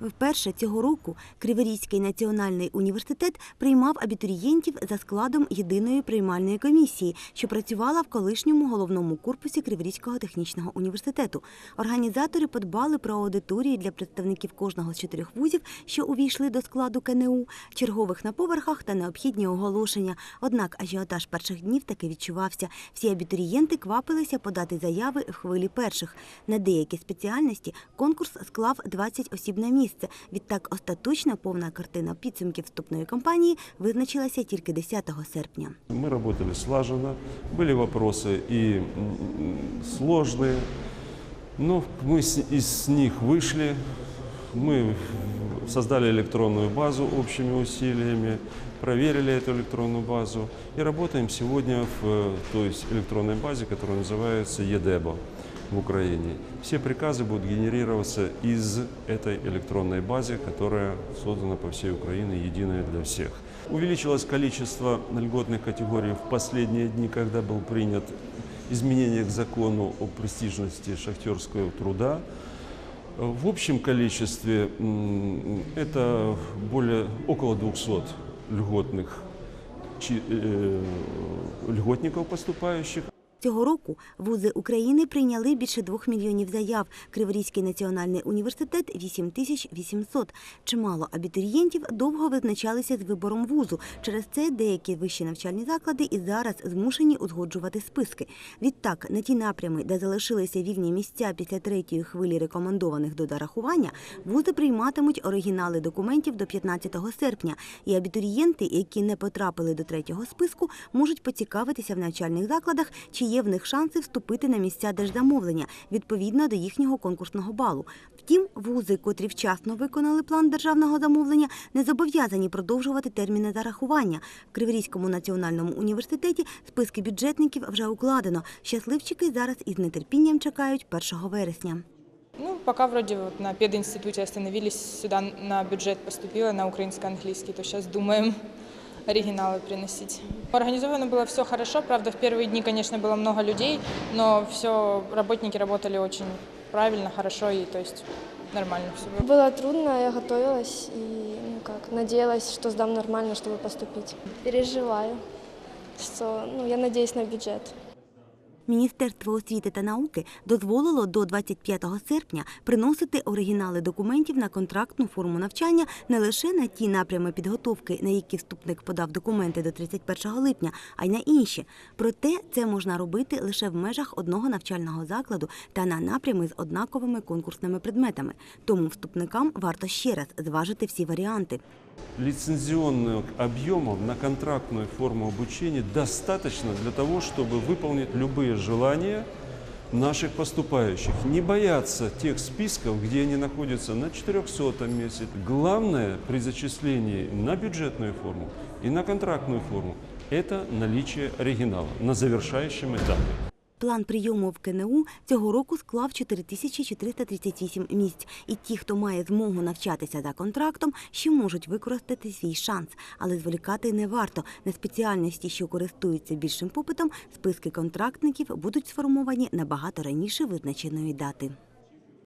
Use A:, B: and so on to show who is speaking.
A: Вперше цього року Криворізький національний університет приймав абітурієнтів за складом єдиної приймальної комісії, що працювала в колишньому головному корпусі Криворізького технічного університету. Організатори подбали про аудиторії для представників кожного з чотирьох вузів, що увійшли до складу КНУ, чергових на поверхах та необхідні оголошення. Однак ажіотаж перших днів таки відчувався. Всі абітурієнти квапилися подати заяви в хвилі перших. На деякі спеціальності конкурс склав 20 осіб на місце Відтак остаточна повна картина підсумків вступної кампанії визначилася тільки 10 серпня.
B: Мы работали слаженно, были вопросы и м, сложные, но мы с- из них вышли, мы создали электронную базу общими усилиями, проверили эту электронную базу и работаем сегодня в э, той есть электронной базе, которая называется ЕДЕБО В Украине. Все приказы будут генерироваться из этой электронной базы, которая создана по всей Украине, единая для всех. Увеличилось количество льготных категорий в последние дни, когда был принят изменение к закону о престижности шахтерского труда. В общем количестве это более около 200 льготных э, льготников поступающих.
A: Цього року вузи України прийняли більше двох мільйонів заяв. Криворізький національний університет 8 тисяч 800. Чимало абітурієнтів довго визначалися з вибором вузу. Через це деякі вищі навчальні заклади і зараз змушені узгоджувати списки. Відтак, на ті напрями, де залишилися вільні місця після третьої хвилі рекомендованих до дорахування, вузи прийматимуть оригінали документів до 15 серпня. І абітурієнти, які не потрапили до третього списку, можуть поцікавитися в навчальних закладах, чи є в них шанси вступити на місця держзамовлення відповідно до їхнього конкурсного балу. Втім, вузи, котрі вчасно виконали план державного замовлення, не зобов'язані продовжувати терміни зарахування. В Криворізькому національному університеті списки бюджетників вже укладено. Щасливчики зараз із нетерпінням чекають 1 вересня.
C: Ну, пока вроде вот на пединституте остановились, сюда на бюджет поступила, на украинско-английский, то сейчас думаем оригиналы приносить. Организовано было все хорошо, правда, в первые дни, конечно, было много людей, но все, работники работали очень правильно, хорошо, и то есть нормально все было.
D: Было трудно, я готовилась и ну как, надеялась, что сдам нормально, чтобы поступить. Переживаю, что ну, я надеюсь на бюджет.
A: Міністерство освіти та науки дозволило до 25 серпня приносити оригінали документів на контрактну форму навчання не лише на ті напрями підготовки, на які вступник подав документи до 31 липня, а й на інші. Проте це можна робити лише в межах одного навчального закладу та на напрями з однаковими конкурсними предметами. Тому вступникам варто ще раз зважити всі варіанти.
B: Лицензионных объемов на контрактную форму обучения достаточно для того, чтобы выполнить любые желания наших поступающих. Не бояться тех списков, где они находятся на 400 месте. Главное при зачислении на бюджетную форму и на контрактную форму – это наличие оригинала на завершающем этапе.
A: План прийому в КНУ цього року склав 4438 місць. І ті, хто має змогу навчатися за контрактом, ще можуть використати свій шанс. Але зволікати не варто. На спеціальності, що користуються більшим попитом, списки контрактників будуть сформовані набагато раніше визначеної дати.